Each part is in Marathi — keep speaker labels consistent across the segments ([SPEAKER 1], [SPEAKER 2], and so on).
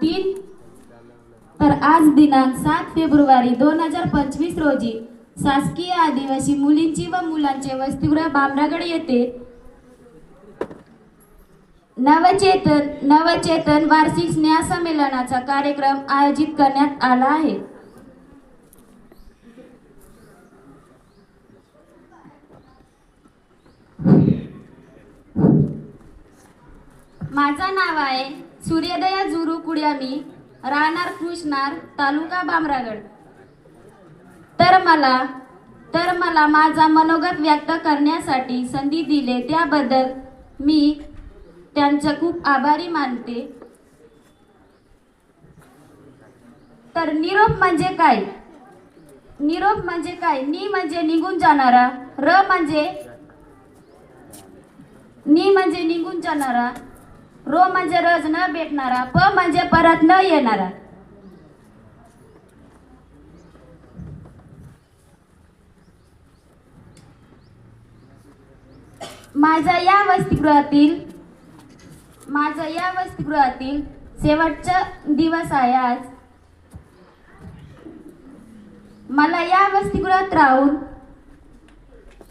[SPEAKER 1] तीन. तर आज दिनांक सात फेब्रुवारी दोन हजार पंचवीस रोजी शासकीय आदिवासी मुलींची व मुलांचे वसतिगृह भामरागड येथे नवचेतन नवचेतन वार्षिक स्नेहसंमेलनाचा कार्यक्रम आयोजित करण्यात आला आहे. माझं नाव आहे सूर्योदया जुरू कुड्यामी राहणार कृष्णार तालुका बामरागड. तर मला तर मला माझा मनोगत व्यक्त करण्यासाठी संधी दिले त्याबद्दल मी त्यांचं खूप आभारी मानते. तर निरोप म्हणजे काय? निरोप म्हणजे काय? नी म्हणजे निघून जाणारा र म्हणजे नी म्हणजे निघून जाणारा रो म्हणजे रज न भेटणारा प म्हणजे परत न येणारा. माझ्या या वसतिगृहातील माझा या वसतिगृहातील शेवटचा दिवस आहे आज. मला या वसतिगृहात राहून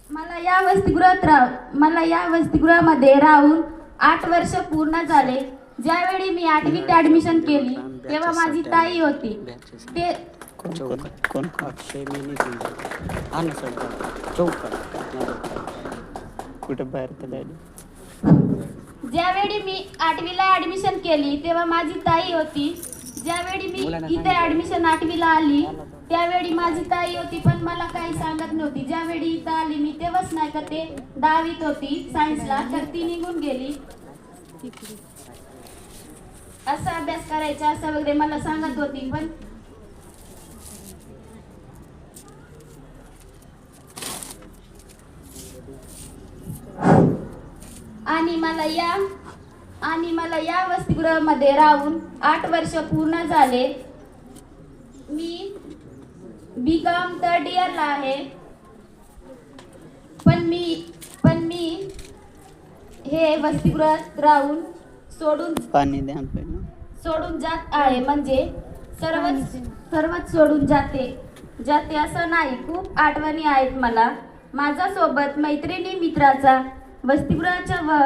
[SPEAKER 1] मला या वसतिगृहात राह मला या वसतिगृहामध्ये राहून आठ वर्ष पूर्ण झाले. ज्यावेळी मी आठवीत ऍडमिशन केली तेव्हा माझी ताई होती. ते ज्यावेळी मी आठवीला ऍडमिशन केली तेव्हा माझी ताई होती. ज्यावेळी मी इथे ऍडमिशन आठवीला आली त्यावेळी माझी ताई होती पण मला काही सांगत नव्हती. ज्यावेळी इथं आली मी तेव्हाच नाही का ते दहावीत होती सायन्सला तर ती निघून गेली. असा अभ्यास करायचा असं वगैरे मला सांगत होती पण आणि मला या आणि मला या वसतिगृहामध्ये राहून आठ वर्ष पूर्ण झाले. मी बी कॉम थर्ड इयरला आहे. पण मी पण मी हे वसतिगृहात राहून सोडून
[SPEAKER 2] पाणी द्या
[SPEAKER 1] सोडून जात आहे. म्हणजे सर्वच सर्वच सोडून जाते. जाते असं नाही. खूप आठवणी आहेत मला. माझ्या सोबत मैत्रिणी मित्राचा वसतिगृहाच्या व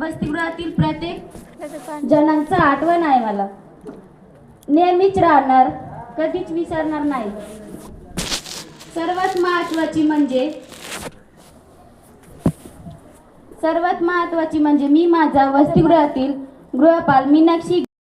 [SPEAKER 1] वसतिगृहातील प्रत्येक जणांचा आठवण आहे मला. नेहमीच राहणार. कधीच विसरणार नाही. सर्वात महत्वाची म्हणजे सर्वात महत्वाची म्हणजे मी माझा वसतिगृहातील गृहपाल मीनाक्षी